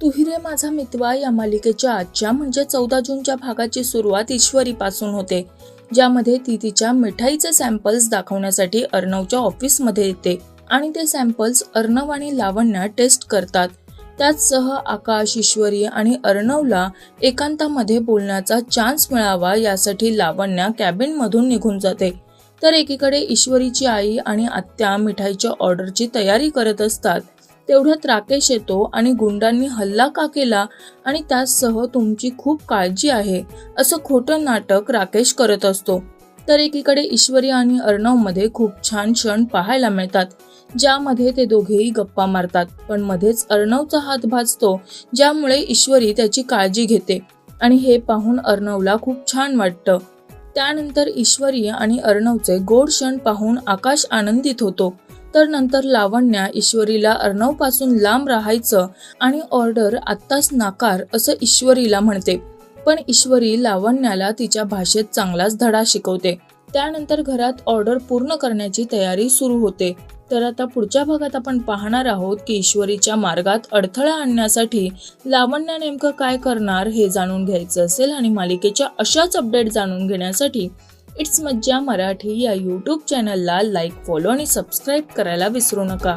तुहिरे माझा मितवा या मालिकेच्या आजच्या म्हणजे चौदा जूनच्या भागाची सुरुवात ईश्वरीपासून होते ज्यामध्ये ती तिच्या मिठाईचे सॅम्पल्स दाखवण्यासाठी अर्णवच्या ऑफिसमध्ये येते आणि ते सॅम्पल्स अर्णव आणि लावण्या टेस्ट करतात. त्याचसह आकाश ईश्वरी आणि अर्णवला एकांतामध्ये बोलण्याचा चान्स मिळावा यासाठी लावण्या कॅबिनमधून निघून जाते. तर एकीकडे ईश्वरीची आई आणि आत्या मिठाईच्या ऑर्डरची तयारी करत असतात. तेवढ्यात राकेश येतो आणि गुंडांनी हल्ला का केला आणि त्यासह तुमची खूप काळजी आहे असं खोटं नाटक राकेश करत असतो. तर एकीकडे ईश्वरी आणि अर्णवमध्ये खूप छान क्षण पाहायला मिळतात ज्यामध्ये ते दोघेही गप्पा मारतात पण मध्येच अर्णवचा हात भाजतो ज्यामुळे ईश्वरी त्याची काळजी घेते आणि हे पाहून अर्णवला खूप छान वाटतं. त्यानंतर ईश्वरी आणि अर्णवचे गोड क्षण पाहून आकाश आनंदित होतो. तर नंतर लावण्या ईश्वरीला अर्णवपासून लांब राहायचं आणि ऑर्डर आत्ताच नाकार असं ईश्वरीला म्हणते. पण ईश्वरी लावण्याला तिच्या भाषेत चांगलाच धडा शिकवते. त्यानंतर घरात ऑर्डर पूर्ण करण्याची तयारी सुरू होते. तर आता पुढच्या भागात आपण पाहणार आहोत की ईश्वरीच्या मार्गात अडथळा आणण्यासाठी लावण्या नेमकं काय करणार हे जाणून घ्यायचं असेल आणि मालिकेच्या अशाच अपडेट जाणून घेण्यासाठी इट्स मज्जा मराठी या यूट्यूब चॅनलला लाईक फॉलो आणि सबस्क्राईब करायला विसरू नका.